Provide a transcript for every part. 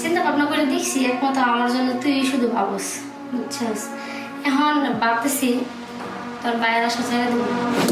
চিন্তা ভাবনা করে দেখছি, একমাত্র আমার জন্য তুই শুধু ভাবস, বুঝছস? এখন ভাবতেছি, তোর বাইরে আসা ছেড়ে দেবো।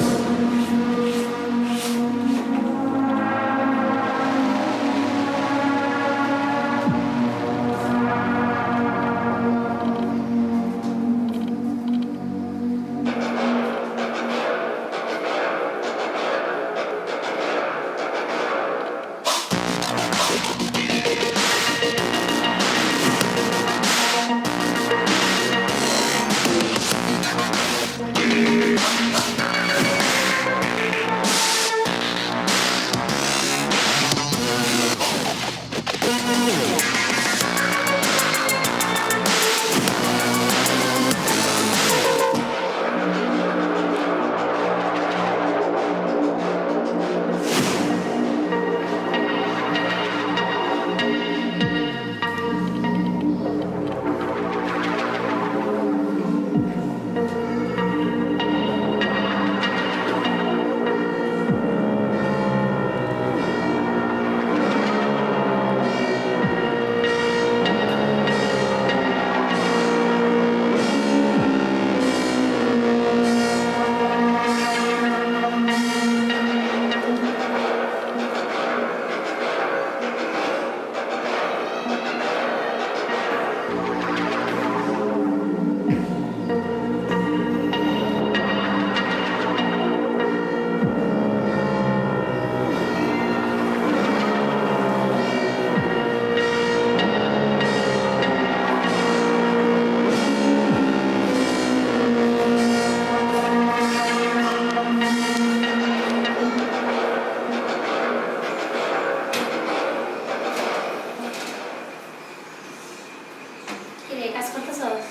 কিরে কাজ করতেছস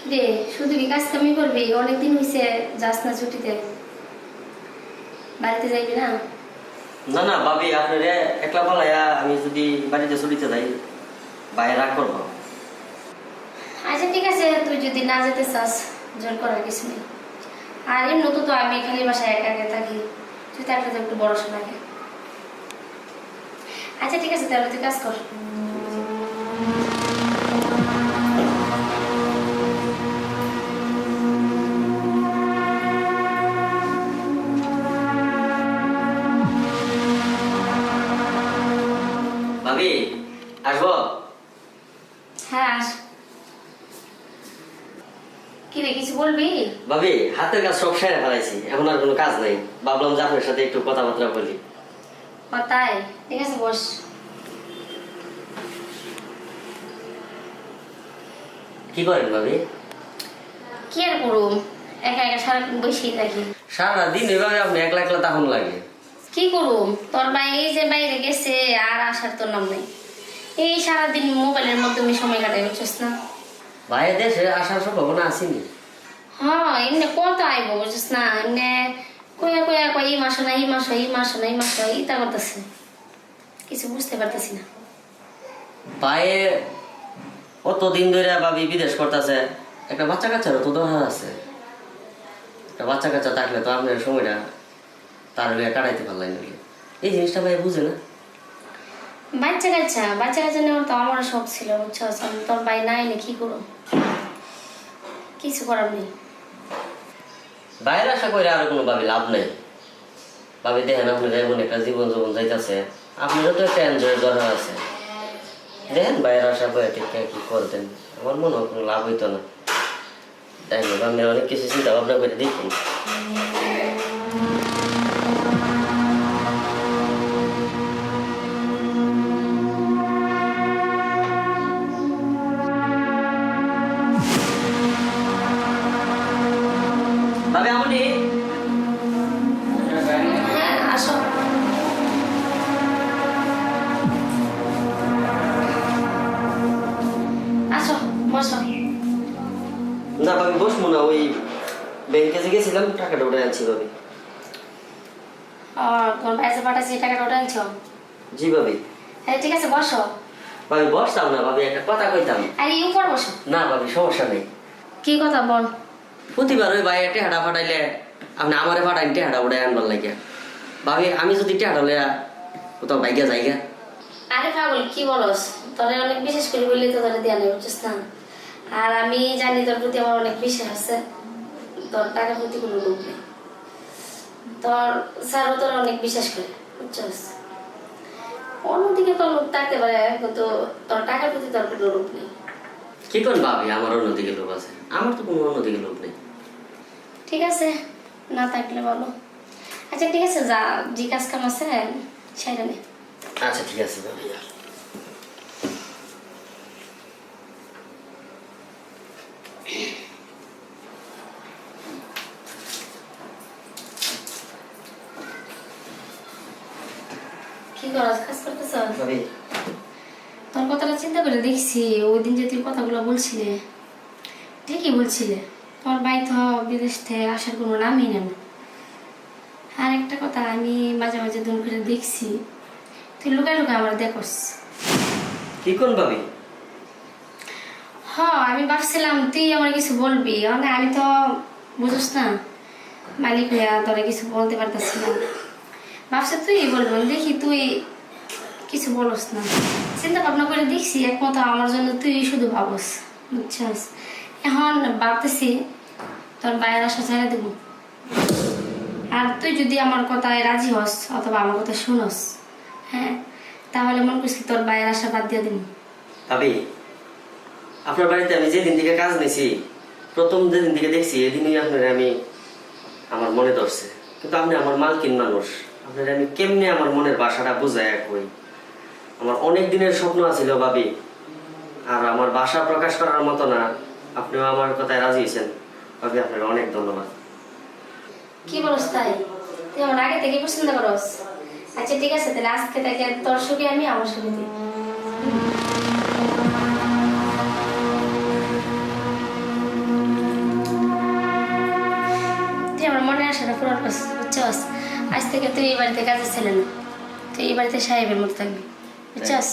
কিরে শুধু কি কাজ কামি করবি অনেকদিন হয়েছে যাস না ছুটিতে। বাড়িতে যাইবি না? না না ভাবি আপনারে একলা বলাইয়া আমি যদি বাড়িতে ছুটিতে যাই বাইরে রাগ করব। আচ্ছা ঠিক আছে তুই যদি না যেতে চাস জোর করার কিছু নেই। আর এমনি তো আমি খালি বাসায় একা একা থাকি তুই থাকলে তো একটু বড় লাগে। আচ্ছা ঠিক আছে তাহলে তুই কাজ কর। বলবি? ভাবি হাতের কাজ সব সেরে ফেলাইছি। এখন আর কোনো কাজ নাই। ভাবলাম যে আপনার সাথে একটু কথাবার্তা বলি। তাই ঠিক আছে বস। কি করেন ভাবি? কি আর করুম? একা একা সারাক্ষণ বসেই থাকি। সারা দিন এভাবে আপনি একলা একলা তখন লাগে। কি করুম? তোর ভাই এই যে বাইরে গেছে আর আসার তোর নাম নেই। এই সারাদিন মোবাইলের মাধ্যমে সময় কাটাই বুঝছিস না? বাইরে দেশে আসার সম্ভাবনা আসেনি হ্যাঁ এমনি কত আইব বুঝছিস না এমনি কয়া কয়া কয় এই মাসে না এই মাসে এই মাসে না এই মাসে ইতা করতেছে কিছু বুঝতে পারতেছি না পায়ে অত দিন ধরে ভাবি বিদেশ করতেছে একটা বাচ্চা কাচ্চারও তো দরকার আছে একটা বাচ্চা কাচ্চা থাকলে তো আপনার সময়টা তার কাটাইতে পারলেন নাকি এই জিনিসটা ভাই বুঝে না বাচ্চা কাচ্চা বাচ্চা কাচ্চা নেওয়ার তো আমারও শখ ছিল বুঝছস আমি তোর ভাই নাই নে কি করো কিছু করার নেই বাইরে আশা করে আর কোনো ভাবে লাভ নেই। ভাবে দেখেন আপনি এমন একটা জীবন জীবন যাইতেছে। আপনারও তো একটা এনজয়ের দরকার আছে। দেখেন বাইরে আশা করে ঠিক কি করতেন। আমার মনে হয় কোনো লাভ হইতো না। দেখেন আপনি অনেক কিছু চিন্তা ভাবনা করে দেখুন। বসো। না ভাবি বসবো না ওই ব্যাংকে যে গেছিলাম টাকাটা উঠে আনছি ভাবি তোমার ভাইসে পাঠাচ্ছি টাকাটা ওটা আনছো? জি ভাবি হ্যাঁ ঠিক আছে বসো। ভাবি বসতাম না ভাবি একটা কথা কইতাম। আর উপর বসো। না ভাবি সমস্যা নেই। কি কথা বল? প্রতিবার ওই বাইরে টেহাটা ফাটাইলে আপনি আমারে পাঠান টেহাটা উড়াই আনবার লাগিয়া। ভাবি আমি যদি টেহাটা লইয়া কোথাও বাইকে যাইগা। আরে পাগল কি বলস? তোরে অনেক বিশেষ করে বললি তো তোরে দেয়া নেই বুঝছিস না? আর আমি জানি তোর প্রতি আমার অনেক বিশ্বাস আছে। তোর টাকার প্রতি কোনো লোভ নেই। তোর স্যারও তোর অনেক বিশ্বাস করে বুঝছিস? অন্যদিকে তোর লোভ থাকতে পারে কিন্তু তোর টাকার প্রতি তোর কোনো লোভ নেই। কি কোন ভাবি? আমার অন্যদিকে লোভ আছে। আমার তো কোনো অন্যদিকে লোভ নেই। ঠিক আছে না থাকলে বলো। আচ্ছা ঠিক আছে যা যে কাজ কাম আছে সেটা নে আচ্ছা ঠিক আছে ভাবি কি করস কাজ করতেছ? ভাবি। তোর কথাটা চিন্তা করে দেখছি ওই দিন যে তুই কথাগুলো বলছিলে। ঠিকই বলছিলে। তোমার ভাই তো বিদেশ থেকে আসার কোনো নামই নেন আর একটা কথা আমি মাঝে মাঝে দুন করে দেখছি। তুই লুকায় লুকায় আমার দেখস। কি কোন ভাবি? হ আমি ভাবছিলাম তুই আমার কিছু বলবি। মানে আমি তো বুঝোস না। মালিক হইয়া তোরা কিছু বলতে পারতেছি না। ভাবছি, তুই বলবি দেখি তুই কিছু বলস না। চিন্তা ভাবনা করে দেখছি একমত আমার জন্য তুই শুধু ভাবস, বুঝছস? এখন ভাবতেছি, তোর বাইরের আশা ছেড়ে দেব। আর তুই যদি আমার কথায় রাজি হস অথবা আমার কথা শুনস হ্যাঁ তাহলে মনে করছি তোর বাইরের আশা বাদ দিয়ে দিব। ভাবি, আপনার বাড়িতে আমি যেদিন থেকে কাজ নিয়েছি প্রথম যেদিন থেকে দেখছি, এদিনই আপনার আমি আমার মনে ধরছে। কিন্তু আপনি আমার মালকিন মানুষ। আপনার আমি কেমনে আমার মনের বাসাটা বুঝায় কই? আমার অনেক দিনের স্বপ্ন আছিল ভাবি, আর আমার বাসা প্রকাশ করার মতো না। আপনিও আমার কথায় রাজি হয়েছেন। ভাবি, আপনার অনেক ধন্যবাদ। কি বলস তাই? তুই আমার আগে থেকে পছন্দ করস। আচ্ছা ঠিক আছে, তাহলে আজকে থেকে তোর সুখে আমি আমার সুখে তুই আমার মনে আসাটা আজ থেকে তুই এই বাড়িতে কাজে ছেলে না। তুই এই বাড়িতে সাহেবের মতো থাকবি। বুঝছস?